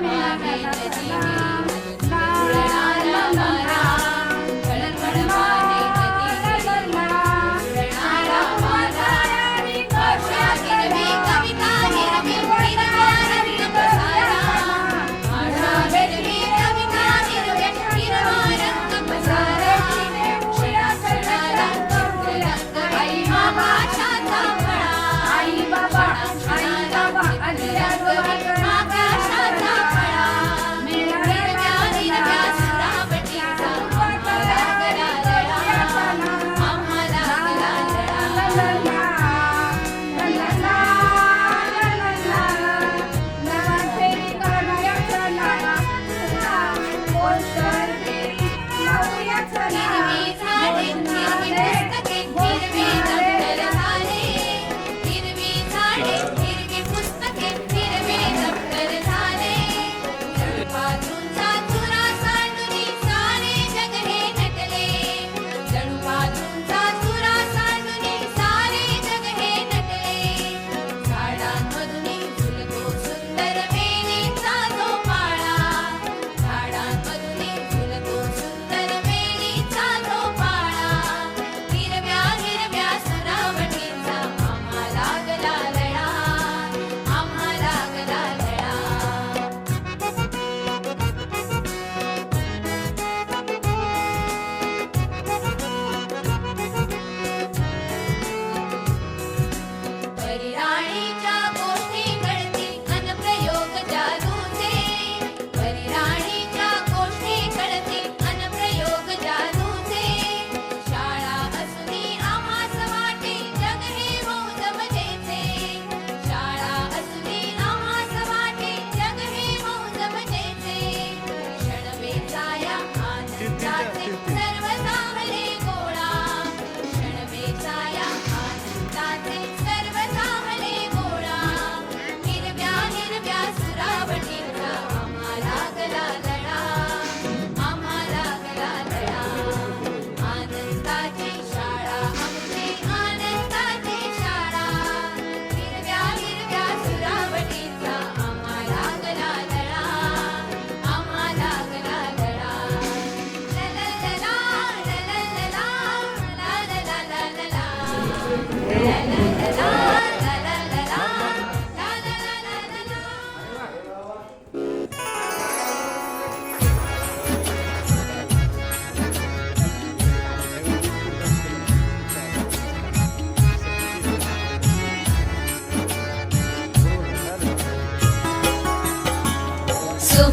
में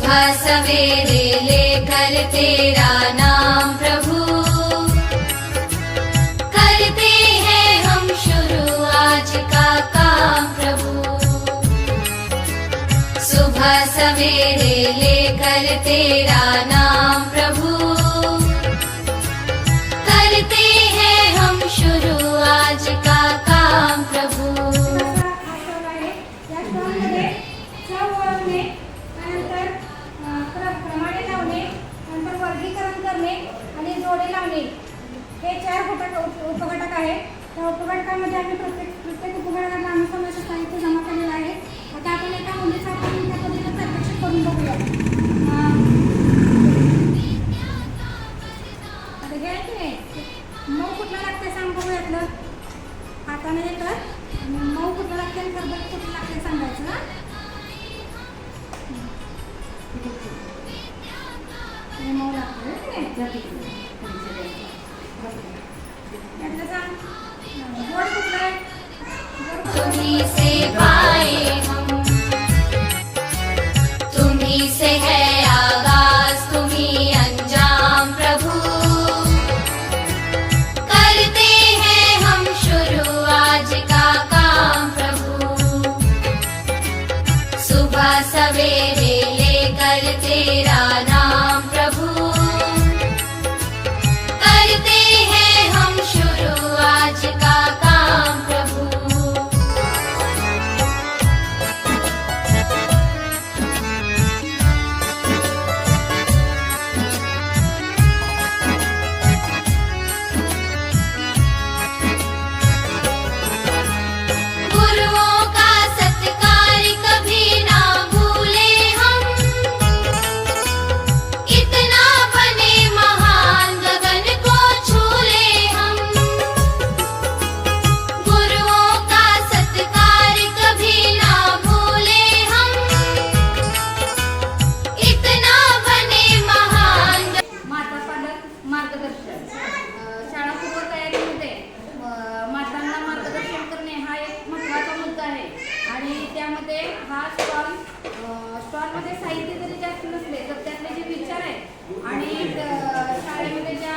सुबह सवेरे लेकर तेरा नाम प्रभु। करते हैं शुरू आज का काम प्रभु। सुबह सवेरे लेकर तेरा नाम प्रभु आम्ही प्रत्येक प्रत्येक उपघटकाला आम्ही समावेश साहित्य जमा केलेलं आहे. आता आपण एका मुलीचा आपण त्या पद्धतीनं प्रत्यक्ष करून बघूया. आता हे की नाही मऊ कुठलं लागते सांग बघूयातलं हाताने हे. कर आणि मऊ कुठलं लागते आणि खरबट कुठलं लागते सांगायचं ना हे मऊ लागतं की नाही? सांग गोड कुठलं आहे गोड कुठलं आहे? तुम्ही से पाए स्टॉल स्टॉलमध्ये साहित्य जरी जास्त नसले तर त्यातले जे विचार आहेत आणि शाळेमध्ये ज्या